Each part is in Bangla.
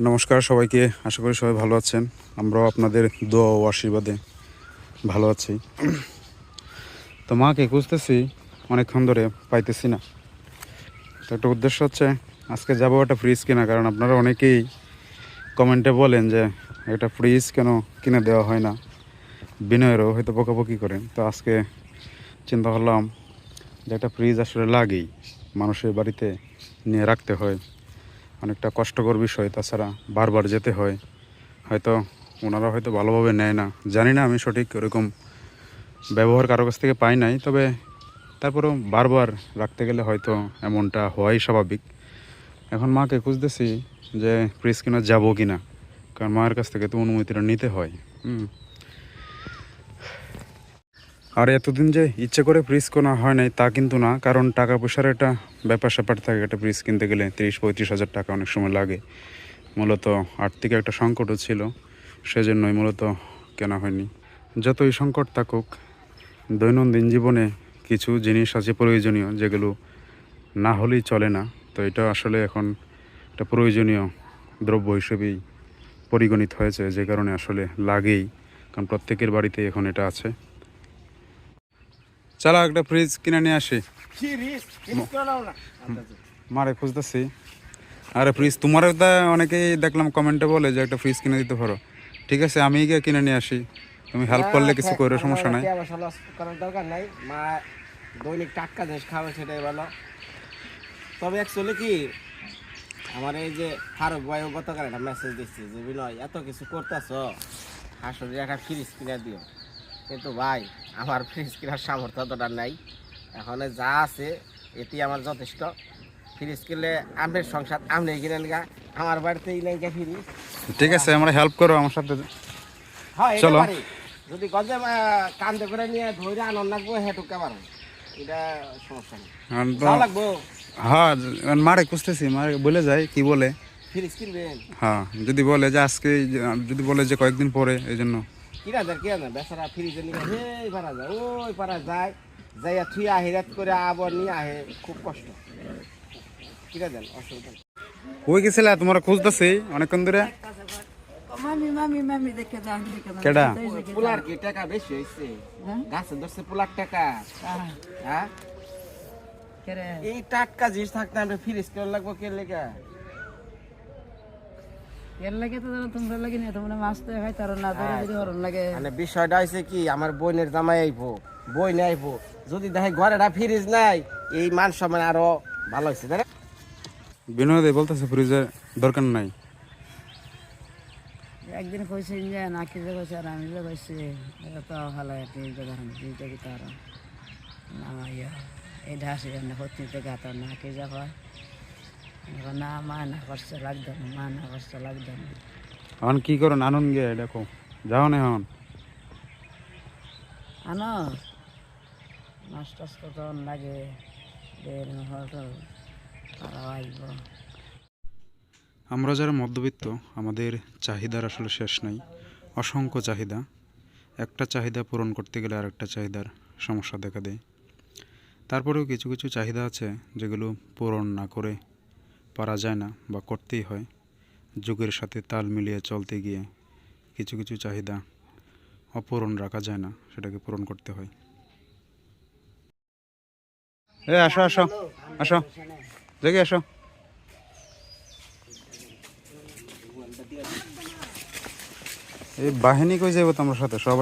নমস্কার সবাইকে, আশা করি সবাই ভালো আছেন। আমরাও আপনাদের দোয়া ও আশীর্বাদে ভালো আছি। তো মাকে খুঁজতেছি, অনেকক্ষণ ধরে পাইতেছি না। তো একটা উদ্দেশ্য হচ্ছে, আজকে যাব একটা ফ্রিজ কেনা কারণ আপনারা অনেকেই কমেন্টে বলেন যে, একটা ফ্রিজ কেন কিনে দেওয়া হয় না? বিনয়েরও হয়তো বকাবকি করেন। তো আজকে চিন্তা করলাম যে একটা ফ্রিজ আসলে লাগেই, মানুষের বাড়িতে নিয়ে রাখতে হয়। অনেকটা কষ্টকর বিষয়, তাছাড়া বারবার যেতে হয়। হয়তো ওনারা হয়তো ভালোভাবে নেয় না। জানি না আমি সঠিক ওরকম ব্যবহার কারও কাছ থেকে পাই নাই, তবে তারপরেও বারবার রাখতে গেলে হয়তো এমনটা হওয়াই স্বাভাবিক। এখন মাকে খুঁজতেছি যে ফ্রিজ কিনা, যাব কি না কারণ মায়ের কাছ থেকে তো অনুমতিটা নিতে হয়। হুম। আর এতদিন যে ইচ্ছে করে ফ্রিজ কেনা হয় নাই তা কিন্তু না, কারণ টাকা পয়সার একটা ব্যাপার স্যাপার থাকে। একটা ফ্রিজ কিনতে গেলে তিরিশ, পঁয়ত্রিশ হাজার টাকা অনেক সময় লাগে। মূলত আর্থিক একটা সংকটও ছিল, সেজন্যই মূলত কেনা হয়নি। যতই সংকট থাকুক, দৈনন্দিন জীবনে কিছু জিনিস আছে প্রয়োজনীয়, যেগুলো না হলেই চলে না। তো এটা আসলে এখন একটা প্রয়োজনীয় দ্রব্য হিসেবেই পরিগণিত হয়েছে, যে কারণে আসলে লাগেই, কারণ প্রত্যেকের বাড়িতে এখন এটা আছে। চলো একটা ফ্রিজ কিনে নিয়ে আসি। মারে খুঁজতেছি। আরে ফ্রিজ তোমারও তা অনেকেই দেখলাম কমেন্টে বলে যে একটা ফ্রিজ কিনে দিতে পারো। ঠিক আছে আমি গিয়ে কিনে নিয়ে আসি। তুমি হেল্প করলে কিছু করে সমস্যা নাই। করার দরকার নাই। মা দৈনিক টাটকা জিনিস খাবে সেটাই ভালো। তবে অ্যাকচুয়ালি কি আমার এই যে ফারুক ভাই গতকাল একটা মেসেজ দিচ্ছে যে বিনয় এত কিছু করতেছ হাসুরি একটা ফ্রিজ কিনে দিও। কিন্তু ভাই আমার ফ্রিজ কেনার সামর্থ্য অতটা নাই। এখন যা আছে এটি আমার যথেষ্ট। ফ্রিজ কিনলে আমের সংসার আমনে কিনে নিগা আমার বাড়িতে এই ফ্রিজ। ঠিক আছে আমরা হেল্প করো আমার সাথে। হ্যাঁ চলো। যদি গঞ্জে কান্দে করে নিয়ে ধরে আনন্দ লাগবো হেটুকা পারো এটা সমস্যা নেই। লাগবো। হ্যাঁ মারে খুঁজতেছি মারে বলে যায় কি বলে? ফ্রিজ কিনবেন? হ্যাঁ যদি বলে যে আজকে যদি বলে যে কয়েকদিন পরে এই জন্য কিনা দেয় বেচারা ফ্রিজে নিয়ে এই পারা যায় ওই পারা যায়। যাইয়া থুই আহি রাত করে আবার নিয়ে আহে। খুব কষ্ট। কিনা অসুবিধা কই গেছিলে? তোমার খুঁজতেছি অনেকক্ষণ ধরে। মামি মামি মামি দেখে দাও দেখে দাও কেডা? পোলার কি টাকা বেশি হয়েছে গাছে ধরছে পোলার টাকা। হ্যাঁ। এই টাটকা জিনিস থাকতে আমরা ফ্রিজ করে লাগবো কে লেগা? এর লাগে তো তোমরা লাগে না তোমরা মাছ তো খাই তার না ধরে যদি হরণ লাগে। মানে বিষয়টা হয়েছে কি আমার বোনের জামাই আইবো বই নিয়ে আইবো। যদি দেখে ঘরে ফ্রিজ নাই এই মান সম্মান আরও ভালো হয়েছে তাই না? বলতেছে ফ্রিজের দরকার নাই। একদিন কইছে যে না কি যে কইছে আর আমি যে কইছি এটা তো ভালো একটা এই জায়গা দুইটা কি তার? না ইয়া এই ঢাসি না হতে থেকে তো যা হয়। না মা না করছে লাগতো না মা না করছে লাগতো না। এখন কি করেন আনন্দ গিয়ে দেখো। যাও না এখন। আনো মাছ টাছ তো তখন লাগে বের হয়তো তারা আসব আমরা যারা মধ্যবিত্ত আমাদের চাহিদার আসলে শেষ নাই। অসংখ্য চাহিদা। একটা চাহিদা পূরণ করতে গেলে আরেকটা চাহিদার সমস্যা দেখা দেয়। তারপরেও কিছু কিছু চাহিদা আছে যেগুলো পূরণ না করে পারা যায় না বা করতেই হয়। যুগের সাথে তাল মিলিয়ে চলতে গিয়ে কিছু কিছু চাহিদা অপূরণ রাখা যায় না, সেটাকে পূরণ করতে হয়। এ, আসো আসো আসো। দেখে, আসো। এই বাহিনী কই যাইব তোমার সাথে? সব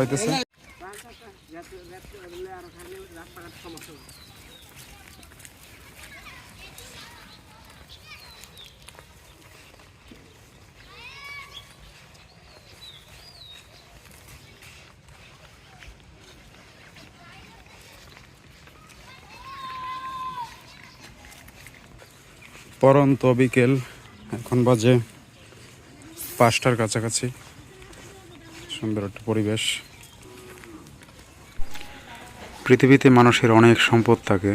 পরন্ত বিকেল, এখন বাজে পাঁচটার কাছাকাছি। সুন্দর একটা পরিবেশ। পৃথিবীতে মানুষের অনেক সম্পদ থাকে,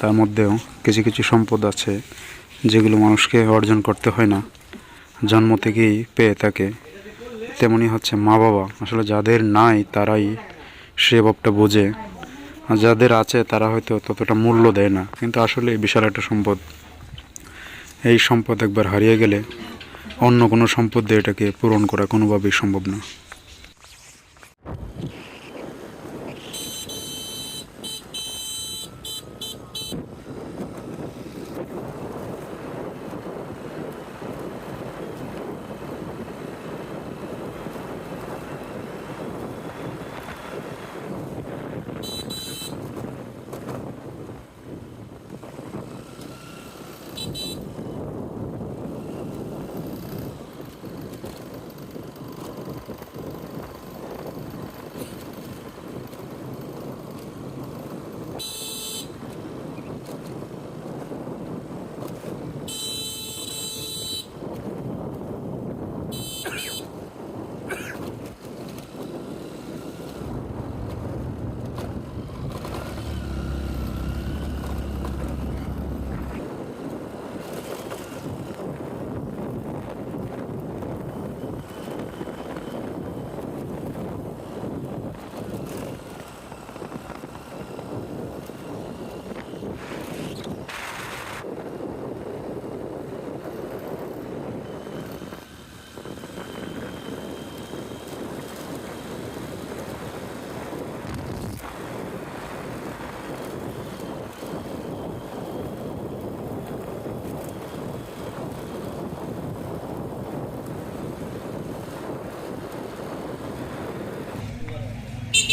তার মধ্যেও কিছু কিছু সম্পদ আছে, যেগুলো মানুষকে অর্জন করতে হয় না। জন্ম থেকেই পেয়ে থাকে। তেমনি হচ্ছে মা বাবা আসলে যাদের নাই তারাই সে ভাবটা বোঝে। যাদের আছে তারা হয়তো ততটা মূল্য দেয় না, কিন্তু আসলে বিশাল একটা সম্পদ। এই সম্পদ একবার হারিয়ে গেলে অন্য কোনো সম্পদ দিয়ে এটাকে পূরণ করা কোনোভাবেই সম্ভব না।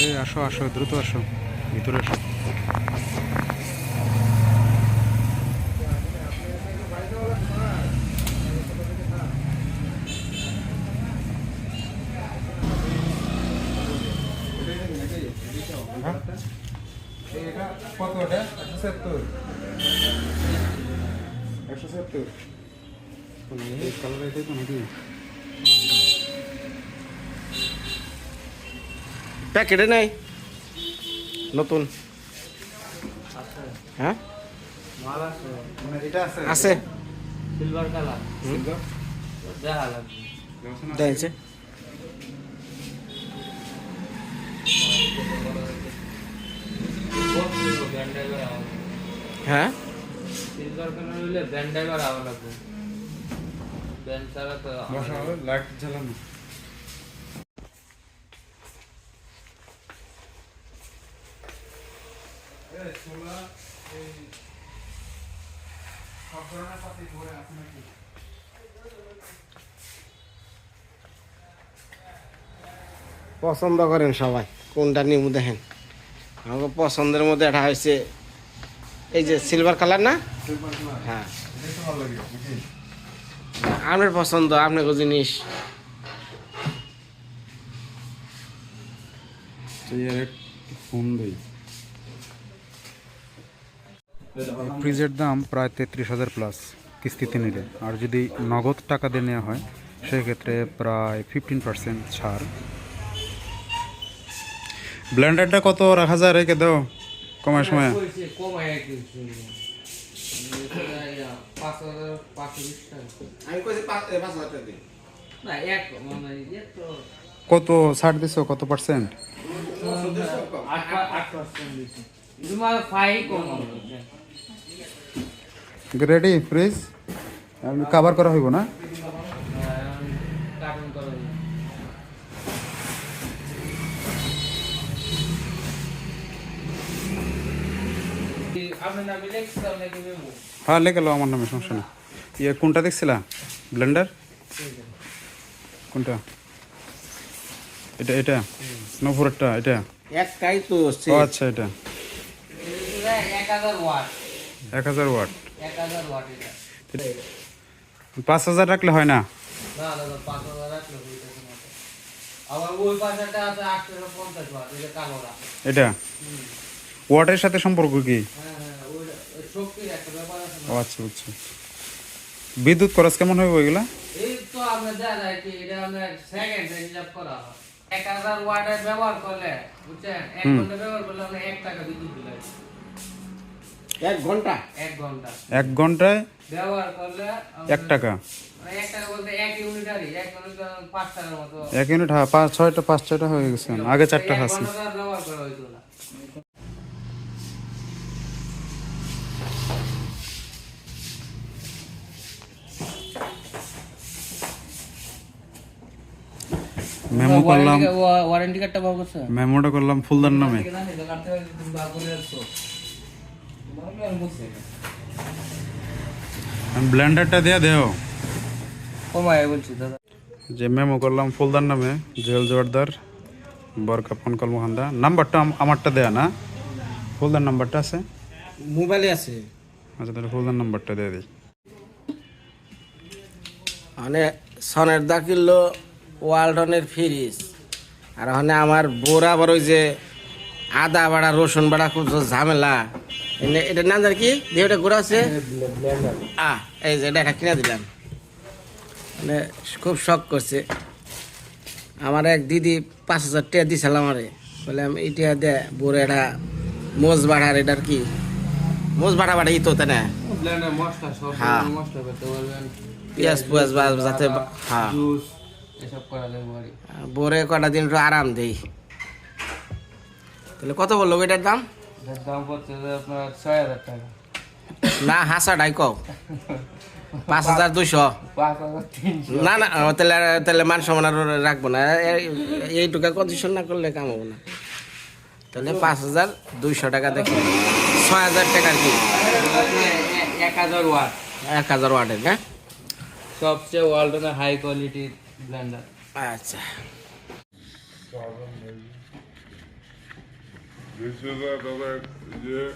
এই আসো আসো, দ্রুত আসো, ভিতরে আসো। কত ওটা একশো সত্তর একশো সত্তর কালার এটাই তো নাকি প্যাকেটে নেই। নতুন। হ্যাঁ? মানে এটা আছে। আছে। Silver colour Silver? দেখা লাগবে হ্যাঁ? সিলভার কালার হইলে ব্যান্ড ড্রাইভার আওয়া লাগবে। ব্যান্ড ছাড়া তো জ্বালানো পছন্দ করেন সবাই কোনটা নিমু দেখেন। আমাকে পছন্দের মধ্যে এটা হয়েছে এই যে সিলভার কালার না? হ্যাঁ। আপনার পছন্দ আপনার জিনিস? ফোন দেই। ফ্রিজের দাম প্রায় তেত্রিশ হাজার প্লাস কিস্তিতে নিলে। আর যদি নগদ টাকা দিয়ে নেওয়া হয়, সেক্ষেত্রে প্রায় ফিফটিন পার্সেন্ট ছাড়। ব্লেন্ডারটা কত রাখা যায় রেখে দাও সময় কমায় এত কত ছাড় দিছো, কত পার্সেন্ট হবে রেডি ফ্রিজ কাভার করা হইব না। হ্যাঁ লেগে লো আমার নামে সমস্যা নেই। ইয়ে কোনটা দেখছিলা? ব্লেন্ডার কোনটা? এটা এটা? নপুরেরটা এটা? একটাই তো আচ্ছা এটা। এক হাজার ওয়াট। এক হাজার ওয়াট। পাঁচ হাজার রাখলে হয় না? এটা ওয়াটের সাথে সম্পর্ক কি? হ্যাঁ হ্যাঁ না? আচ্ছা বিদ্যুৎ খরচ কেমন হবে ওইগুলা? এই তো আমরা দেখা যায় কি এটা আমরা সেকেন্ডে হিসাব করা হয়। এক হাজার ওয়াটের ব্যবহার করলে বুঝছেন? এক ঘণ্টা ব্যবহার করলে আমরা এক টাকা বিদ্যুৎ বিল। এক ঘণ্টা? এক ঘণ্টা। এক ঘন্টায় ব্যবহার করলে এক টাকা। মানে এক টাকা বলতে এক ইউনিটারই এক ইউনিট হ্যাঁ পাঁচ ছয়টা পাঁচ ছয়টা হয়ে গেছে। আগে চারটা না। মেমো করলাম। ওয়ারেন্টি কার্ডটা পাবো করছে মেমোটা করলাম ফুলদার নামে। ব্লেন্ডারটা দিয়ে দেও। কমায় বলছি দাদা। যে মেমো করলাম ফুলদার নামে জেল জোয়ারদার বরকা ফোন কল মোহান্দা। নাম্বারটা আমারটা দেয়া না? ফুলদার নাম্বারটা আছে? মোবাইলে আছে। আচ্ছা তাহলে ফুলদার নাম্বারটা দিয়ে দিই। মানে সনের দা কিনলো ওয়ালটনের ফ্রিজ। আর ওখানে আমার বোরা আবার ওই যে আদা বাড়া রসুন বাড়া খুব ঝামেলা। এটার নাম জানি কি? দিয়ে ওটা ঘোরা আছে আহ এই যে এটা কিনে দিলাম। মানে খুব শখ করছে। আমার এক দিদি পাঁচ হাজার টাকা দিয়েছিল আমারে। বললাম এটা দে বোরে এটা মোজ বাড়ার এটার কি? মোজ বাড়া বাড়া ইতো তাই না? হ্যাঁ। পেঁয়াজ পেঁয়াজ যাতে হ্যাঁ। বাড়ি। বোরে কটা দিন একটু আরাম দেই। তাহলে কত বলল এটার দাম? এটার দাম পড়ছে যে আপনার ছয় হাজার টাকা। না হাসা ডাই কও। পাঁচ হাজার দুইশো। না না তাহলে তাহলে মান সমান আর রাখব না। এই- এইটুকা কন্ডিশন না করলে কাম হব না। তাহলে পাঁচ হাজার দুইশো টাকা দেখে। ছয় হাজার টাকার কি? এক হাজার ওয়াট। এক হাজার ওয়াটের না সবচেয়ে ওয়ার্ল্ডের হাই কোয়ালিটির ব্লেন্ডার আচ্ছা। This is a, the,